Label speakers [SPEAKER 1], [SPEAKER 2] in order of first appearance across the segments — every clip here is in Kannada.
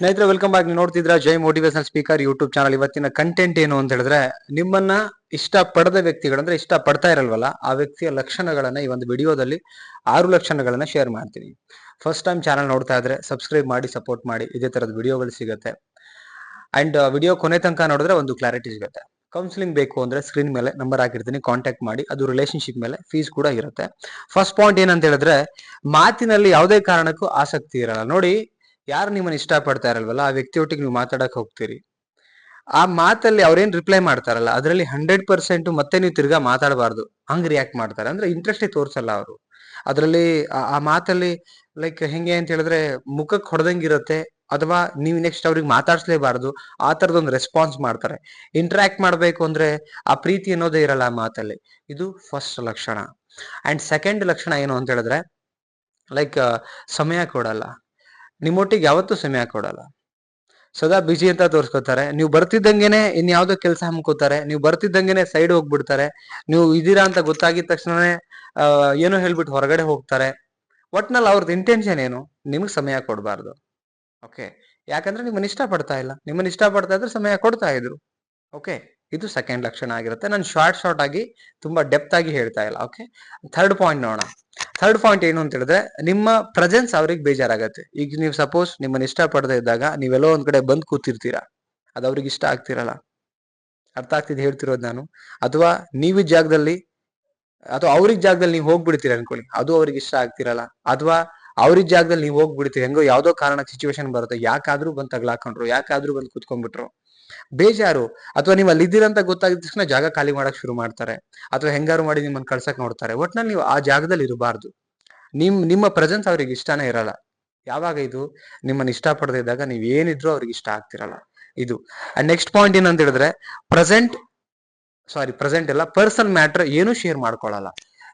[SPEAKER 1] ಸ್ನೇಹಿತರೆ welcome back ನೋಡ್ತಿದ್ರ Jai motivation speaker YouTube channel ಇವತ್ತಿನ ಕಂಟೆಂಟ್ ಏನು ಅಂತ ಹೇಳಿದ್ರೆ, ನಿಮ್ಮನ್ನ ಇಷ್ಟ ಪಡೆದ ವ್ಯಕ್ತಿಗಳು ಅಂದ್ರೆ ಇಷ್ಟ ಪಡ್ತಾ ಇರಲ್ವಲ್ಲ, ಆ ವ್ಯಕ್ತಿಯ ಲಕ್ಷಣಗಳನ್ನ ಈ ಒಂದು ವಿಡಿಯೋದಲ್ಲಿ ಆರು ಲಕ್ಷಣಗಳನ್ನ ಶೇರ್ ಮಾಡ್ತೀನಿ. ಫಸ್ಟ್ ಟೈಮ್ ಚಾನಲ್ ನೋಡ್ತಾ ಇದ್ರೆ ಸಬ್ಸ್ಕ್ರೈಬ್ ಮಾಡಿ ಸಪೋರ್ಟ್ ಮಾಡಿ, ಇದೇ ತರದ ವಿಡಿಯೋಗಳು ಸಿಗುತ್ತೆ. ಅಂಡ್ ವಿಡಿಯೋ ಕೊನೆ ತನಕ ನೋಡಿದ್ರೆ ಒಂದು ಕ್ಲಾರಿಟಿ ಸಿಗುತ್ತೆ. ಕೌನ್ಸಿಲಿಂಗ್ ಬೇಕು ಅಂದ್ರೆ ಸ್ಕ್ರೀನ್ ಮೇಲೆ ನಂಬರ್ ಹಾಕಿರ್ತೀನಿ ಕಾಂಟ್ಯಾಕ್ಟ್ ಮಾಡಿ, ಅದು ರಿಲೇಶನ್ಶಿಪ್ ಮೇಲೆ ಫೀಸ್ ಕೂಡ ಇರುತ್ತೆ. ಫಸ್ಟ್ ಪಾಯಿಂಟ್ ಏನಂತ ಹೇಳಿದ್ರೆ, ಮಾತಿನಲ್ಲಿ ಯಾವುದೇ ಕಾರಣಕ್ಕೂ ಆಸಕ್ತಿ ಇರಲ್ಲ. ನೋಡಿ ಯಾರು ನಿಮ್ಮನ್ನ ಇಷ್ಟ ಪಡ್ತಾ ಇರಲ್ವಲ್ಲ, ಆ ವ್ಯಕ್ತಿಯೊಟ್ಟಿಗೆ ನೀವು ಮಾತಾಡಕ್ ಹೋಗ್ತೀರಿ. ಆ ಮಾತಲ್ಲಿ ಅವ್ರೇನ್ ರಿಪ್ಲೈ ಮಾಡ್ತಾರಲ್ಲ, ಅದರಲ್ಲಿ ಹಂಡ್ರೆಡ್ ಪರ್ಸೆಂಟ್ ಮತ್ತೆ ನೀವು ತಿರ್ಗಾ ಮಾತಾಡಬಾರ್ದು. ಹಂಗ್ ರಿಯಾಕ್ಟ್ ಮಾಡ್ತಾರೆ. ಅಂದ್ರೆ ಇಂಟ್ರೆಸ್ಟೇ ತೋರ್ಸಲ್ಲ ಅವರು. ಅದರಲ್ಲಿ ಆ ಮಾತಲ್ಲಿ ಲೈಕ್ ಹೆಂಗೆ ಅಂತ ಹೇಳಿದ್ರೆ ಮುಖಕ್ಕೆ ಹೊಡೆದಂಗಿರುತ್ತೆ, ಅಥವಾ ನೀವು ನೆಕ್ಸ್ಟ್ ಅವ್ರಿಗೆ ಮಾತಾಡ್ಸ್ಲೇಬಾರ್ದು, ಆ ತರದೊಂದು ರೆಸ್ಪಾನ್ಸ್ ಮಾಡ್ತಾರೆ. ಇಂಟ್ರಾಕ್ಟ್ ಮಾಡಬೇಕು ಅಂದ್ರೆ ಆ ಪ್ರೀತಿ ಅನ್ನೋದೇ ಇರಲ್ಲ ಆ ಮಾತಲ್ಲಿ. ಇದು ಫಸ್ಟ್ ಲಕ್ಷಣ. ಅಂಡ್ ಸೆಕೆಂಡ್ ಲಕ್ಷಣ ಏನು ಅಂತ ಹೇಳಿದ್ರೆ ಲೈಕ್ ಸಮಯ ಕೊಡಲ್ಲ. ನಿಮ್ಮೊಟ್ಟಿಗೆ ಯಾವತ್ತೂ ಸಮಯ ಕೊಡಲ್ಲ ಸದಾ ಬಿಜಿ ಅಂತ ತೋರ್ಸ್ಕೊತಾರೆ. ನೀವು ಬರ್ತಿದ್ದಂಗೆನೆ ಇನ್ಯಾವುದೋ ಕೆಲಸ ಹಮ್ಕೋತಾರೆ. ನೀವು ಬರ್ತಿದ್ದಂಗೆನೆ ಸೈಡ್ ಹೋಗ್ಬಿಡ್ತಾರೆ. ನೀವು ಇದೀರಾ ಅಂತ ಗೊತ್ತಾಗಿದ ತಕ್ಷಣನೇ ಏನು ಹೇಳ್ಬಿಟ್ಟು ಹೊರಗಡೆ ಹೋಗ್ತಾರೆ. ಒಟ್ನಲ್ಲಿ ಅವ್ರದ್ದು ಇಂಟೆನ್ಷನ್ ಏನು? ನಿಮ್ಗೆ ಸಮಯ ಕೊಡಬಾರ್ದು. ಓಕೆ ಯಾಕಂದ್ರೆ ನಿಮ್ಮನ್ನ ಇಷ್ಟ ಪಡ್ತಾ ಇಲ್ಲ. ನಿಮ್ಮನ್ನ ಇಷ್ಟ ಪಡ್ತಾ ಇದ್ರೆ ಸಮಯ ಕೊಡ್ತಾ ಇದ್ರು. ಓಕೆ ಇದು ಸೆಕೆಂಡ್ ಲಕ್ಷಣ ಆಗಿರುತ್ತೆ. ನಾನು ಶಾರ್ಟ್ ಶಾರ್ಟ್ ಆಗಿ ತುಂಬಾ ಡೆಪ್ತ್ ಆಗಿ ಹೇಳ್ತಾ ಇಲ್ಲ. ಓಕೆ ಥರ್ಡ್ ಪಾಯಿಂಟ್ ನೋಡೋಣ. ಥರ್ಡ್ ಪಾಯಿಂಟ್ ಏನು ಅಂತ ಹೇಳಿದ್ರೆ, ನಿಮ್ಮ ಪ್ರೆಸೆನ್ಸ್ ಅವ್ರಿಗೆ ಬೇಜಾರಾಗತ್ತೆ. ಈಗ ನೀವು ಸಪೋಸ್ ನಿಮ್ಮನ್ನ ಇಷ್ಟ ಪಡದೇ ಇದ್ದಾಗ ನೀವೆಲ್ಲೋ ಒಂದ್ ಕಡೆ ಬಂದ್ ಕೂತಿರ್ತೀರಾ? ಅದು ಅವ್ರಿಗೆ ಇಷ್ಟ ಆಗ್ತಿರಲ್ಲ. ಅರ್ಥ ಆಗ್ತಿದ್ ಹೇಳ್ತಿರೋದು ನಾನು. ಅಥವಾ ನೀವು ಜಾಗದಲ್ಲಿ, ಅಥವಾ ಅವ್ರಿಗೆ ಜಾಗದಲ್ಲಿ ನೀವು ಹೋಗ್ಬಿಡ್ತೀರ ಅನ್ಕೊಳ್ಳಿ. ಅದು ಅವ್ರಿಗೆ ಇಷ್ಟ ಆಗ್ತಿರಲ್ಲ. ಅಥವಾ ಅವ್ರಿಗೆ ಜಾಗದಲ್ಲಿ ನೀವು ಹೋಗ್ಬಿಡ್ತೀವಿ ಹೆಂಗೋ ಯಾವ್ದೋ ಕಾರಣಕ್ಕೆ ಸಿಚುವೇಶನ್ ಬರುತ್ತೆ. ಯಾಕಾದ್ರೂ ಬಂದ್ ತಗ್ಲಾಕೊಂಡ್ರು, ಯಾಕಾದ್ರೂ ಬಂದ್ ಕುತ್ಕೊಂಡ್ಬಿಟ್ರು. ಬೇಜಾರು. ಅಥವಾ ನೀವು ಅಲ್ಲಿ ಇದ್ದೀರಂತ ಗೊತ್ತಾಗಿದ ತಕ್ಷಣ ಜಾಗ ಖಾಲಿ ಮಾಡಕ್ ಶುರು ಮಾಡ್ತಾರೆ. ಅಥವಾ ಹೆಂಗಾರು ಮಾಡಿ ನಿಮ್ಮನ್ನ ಕಳ್ಸಕ್ ನೋಡ್ತಾರೆ. ಒಟ್ನಲ್ಲಿ ನೀವು ಆ ಜಾಗದಲ್ಲಿ ಇರಬಾರ್ದು. ನಿಮ್, ನಿಮ್ಮ ಪ್ರೆಸೆನ್ಸ್ ಅವ್ರಿಗೆ ಇಷ್ಟನೇ ಇರಲ್ಲ. ಯಾವಾಗ ಇದು? ನಿಮ್ಮನ್ನ ಇಷ್ಟ ಪಡದೇ ಇದ್ದಾಗ ನೀವ್ ಏನಿದ್ರು ಅವ್ರಿಗೆ ಇಷ್ಟ ಆಗ್ತಿರಲ್ಲ. ಇದು. ನೆಕ್ಸ್ಟ್ ಪಾಯಿಂಟ್ ಏನಂತ ಹೇಳಿದ್ರೆ ಪ್ರೆಸೆಂಟ್ ಸಾರಿ ಪ್ರೆಸೆಂಟ್ ಎಲ್ಲ ಪರ್ಸನಲ್ ಮ್ಯಾಟ್ರ್ ಏನು ಶೇರ್ ಮಾಡ್ಕೊಳ್ಳಲ್ಲ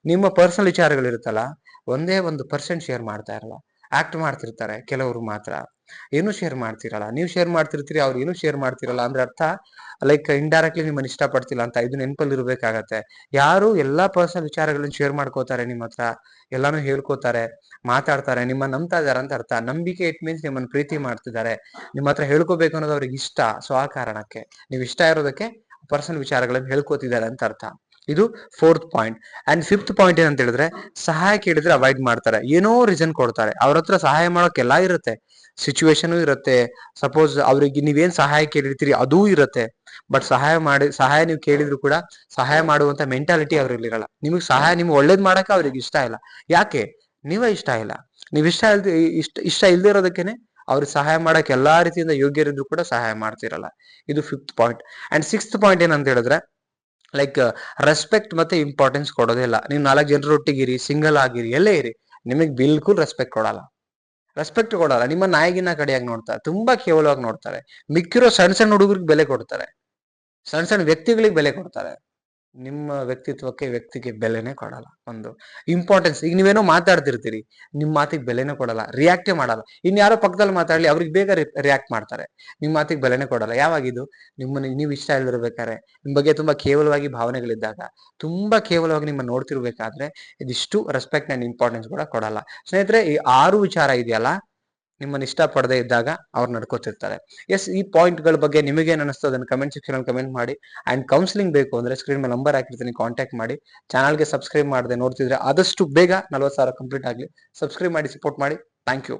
[SPEAKER 1] ನಿಮ್ಮ ಪರ್ಸನಲ್ ವಿಚಾರಗಳಿರುತ್ತಲ್ಲ ಒಂದೇ ಒಂದು ಪರ್ಸೆಂಟ್ ಶೇರ್ ಮಾಡ್ತಾ ಇರಲ್ಲ. ಆಕ್ಟ್ ಮಾಡ್ತಿರ್ತಾರೆ, ಕೆಲವರು ಮಾತ್ರ. ಏನು ಶೇರ್ ಮಾಡ್ತಿರಲ್ಲ? ನೀವು ಶೇರ್ ಮಾಡ್ತಿರ್ತೀರಿ, ಅವ್ರು ಏನು ಶೇರ್ ಮಾಡ್ತಿರಲ್ಲ ಅಂದ್ರೆ ಅರ್ಥ? ಲೈಕ್ ಇಂಡೈರೆಕ್ಟ್ಲಿ ನಿಮ್ಮನ್ನ ಇಷ್ಟ ಪಡ್ತಿಲ್ಲ ಅಂತ, ಇದು ನೆನಪಲ್ಲಿ ಇರ್ಬೇಕಾಗತ್ತೆ ಯಾರು ಎಲ್ಲಾ ಪರ್ಸನಲ್ ವಿಚಾರಗಳನ್ನ ಶೇರ್ ಮಾಡ್ಕೋತಾರೆ ನಿಮ್ಮ ಹತ್ರ, ಎಲ್ಲಾನು ಹೇಳ್ಕೋತಾರೆ, ಮಾತಾಡ್ತಾರೆ ನಿಮ್ಮ ನಂಬ್ತಾ ಇದಾರೆ ಅಂತ ಅರ್ಥ. ನಂಬಿಕೆ ಇಟ್ ಮೀನ್ಸ್ ನಿಮ್ಮನ್ನ ಪ್ರೀತಿ ಮಾಡ್ತಿದ್ದಾರೆ. ನಿಮ್ಮ ಹತ್ರ ಹೇಳ್ಕೋಬೇಕು ಅನ್ನೋದು ಅವ್ರಿಗೆ ಇಷ್ಟ. ಸೊ ಆ ಕಾರಣಕ್ಕೆ, ನೀವು ಇಷ್ಟ ಇರೋದಕ್ಕೆ ಪರ್ಸನಲ್ ವಿಚಾರಗಳನ್ನ ಹೇಳ್ಕೋತಿದ್ದಾರೆ ಅಂತ ಅರ್ಥ. ಇದು fourth point and fifth point ಏನಂತ ಹೇಳಿದ್ರೆ, ಸಹಾಯ ಕೇಳಿದ್ರೆ ಅವಾಯ್ಡ್ ಮಾಡ್ತಾರೆ. ಏನೋ ರೀಸನ್ ಕೊಡ್ತಾರೆ. ಅವ್ರ ಹತ್ರ ಸಹಾಯ ಮಾಡೋಕೆ ಎಲ್ಲಾ ಇರುತ್ತೆ ಸಿಚುವೇಶನ್ ಇರುತ್ತೆ. ಸಪೋಸ್ ಅವ್ರಿಗೆ ನೀವೇನ್ ಸಹಾಯ ಕೇಳಿರ್ತೀರಿ, ಅದೂ ಇರುತ್ತೆ. ಬಟ್ ಸಹಾಯ ಮಾಡಿ, ಸಹಾಯ ನೀವು ಕೇಳಿದ್ರು ಕೂಡ ಸಹಾಯ ಮಾಡುವಂತ ಮೆಂಟಾಲಿಟಿ ಅವ್ರಲ್ಲಿ ಇರಲ್ಲ ನಿಮಗೆ ಸಹಾಯ, ನಿಮ್ಗೆ ಒಳ್ಳೇದ್ ಮಾಡಕ್ಕೆ ಅವ್ರಿಗೆ ಇಷ್ಟ ಇಲ್ಲ. ಯಾಕೆ? ನೀವೇ ಇಷ್ಟ ಇಲ್ಲ. ನೀವ್ ಇಷ್ಟ ಇಲ್ದ, ಇಷ್ಟ ಇಷ್ಟ ಇಲ್ದೇ ಇರೋದಕ್ಕೇನೆ ಅವ್ರಿಗೆ ಸಹಾಯ ಮಾಡಕ್ಕೆ ಎಲ್ಲಾ ರೀತಿಯಿಂದ ಯೋಗ್ಯರಿದ್ರು ಕೂಡ ಸಹಾಯ ಮಾಡ್ತಿರಲ್ಲ. ಇದು fifth point and sixth point ಏನಂತ ಹೇಳಿದ್ರೆ ಲೈಕ್ ರೆಸ್ಪೆಕ್ಟ್ ಮತ್ತೆ ಇಂಪಾರ್ಟೆನ್ಸ್ ಕೊಡೋದಿಲ್ಲ ನೀವು ನಾಲ್ಕು ಜನರೊಟ್ಟಿಗಿರಿ ಸಿಂಗಲ್ ಆಗಿರಿ, ಎಲ್ಲೇ ಇರಿ, ನಿಮಗೆ ಬಿಲ್ಕುಲ್ ರೆಸ್ಪೆಕ್ಟ್ ಕೊಡಲ್ಲ. ರೆಸ್ಪೆಕ್ಟ್ ಕೊಡಲ್ಲ. ನಿಮ್ಮ ನಾಯಿಗಿನ ಕಡೆಯಾಗಿ ನೋಡ್ತಾರೆ ತುಂಬಾ ಕೇವಲವಾಗಿ ನೋಡ್ತಾರೆ. ಮಿಕ್ಕಿರೋ ಸಣ್ಣ ಸಣ್ಣ ಹುಡುಗರಿಗೆ ಬೆಲೆ ಕೊಡ್ತಾರೆ. ಸಣ್ಣ ಸಣ್ಣ ವ್ಯಕ್ತಿಗಳಿಗೆ ಬೆಲೆ ಕೊಡ್ತಾರೆ. ನಿಮ್ಮ ವ್ಯಕ್ತಿತ್ವಕ್ಕೆ ವ್ಯಕ್ತಿಗೆ ಬೆಲೆನೇ ಕೊಡಲ್ಲ. ಒಂದು ಇಂಪಾರ್ಟೆನ್ಸ್ ಈಗ ನೀವೇನೋ ಮಾತಾಡ್ತಿರ್ತೀರಿ, ನಿಮ್ಮ ಮಾತಿಗೆ ಬೆಲೆನೇ ಕೊಡಲ್ಲ ರಿಯಾಕ್ಟೇ ಮಾಡಲ್ಲ. ಇನ್ಯಾರೋ ಪಕ್ಕದಲ್ಲಿ ಮಾತಾಡ್ಲಿ, ಅವ್ರಿಗೆ ಬೇಗ ರಿಯಾಕ್ಟ್ ಮಾಡ್ತಾರೆ. ನಿಮ್ಮ ಮಾತಿಗೆ ಬೆಲೆನೇ ಕೊಡಲ್ಲ. ಯಾವಾಗಿದು ನಿಮ್ಮನ್ನ ನೀವು ಇಷ್ಟ ಇಲ್ಲದಿರ್ಬೇಕಾದ್ರೆ ನಿಮ್ಮ ಬಗ್ಗೆ ತುಂಬಾ ಕೇವಲವಾಗಿ ಭಾವನೆಗಳಿದ್ದಾಗ, ತುಂಬಾ ಕೇವಲವಾಗಿ ನಿಮ್ಮ ನೋಡ್ತಿರ್ಬೇಕಾದ್ರೆ, ಇದಿಷ್ಟು ರೆಸ್ಪೆಕ್ಟ್ ಅಂಡ್ ಇಂಪಾರ್ಟೆನ್ಸ್ ಕೂಡ ಕೊಡಲ್ಲ. ಸ್ನೇಹಿತರೆ, ಈ ಆರು ವಿಚಾರ ಇದೆಯಲ್ಲ? ನಿಮ್ಮನ್ನ ಇಷ್ಟ ಪಡದೇ ಇದ್ದಾಗ ಅವ್ರು ನಡ್ಕೋತಿರ್ತಾರೆ. ಎಸ್ ಈ ಪಾಯಿಂಟ್ಗಳ ಬಗ್ಗೆ ನಿಮಗೆ ಅನಿಸ್ತದೆ ಅದನ್ನ ಕಮೆಂಟ್ ಸೆಕ್ಷನ್ ಅಲ್ಲಿ ಕಮೆಂಟ್ ಮಾಡಿ ಅಂಡ್ ಕೌನ್ಸಿಲಿಂಗ್ ಬೇಕು ಅಂದ್ರೆ ಸ್ಕ್ರೀನ್ ಮೇಲೆ ನಂಬರ್ ಹಾಕಿರ್ತೀನಿ ಕಾಂಟ್ಯಾಕ್ಟ್ ಮಾಡಿ. ಚಾನಲ್ಗೆ ಸಬ್ಸ್ಕ್ರೈಬ್ ಮಾಡದೆ ನೋಡ್ತಿದ್ರೆ ಆದಷ್ಟು ಬೇಗ ನಲ್ವತ್ತು ಸಾವಿರ ಕಂಪ್ಲೀಟ್ ಆಗಲಿ. ಸಬ್ಸ್ಕ್ರೈಬ್ ಮಾಡಿ ಸಪೋರ್ಟ್ ಮಾಡಿ. Thank you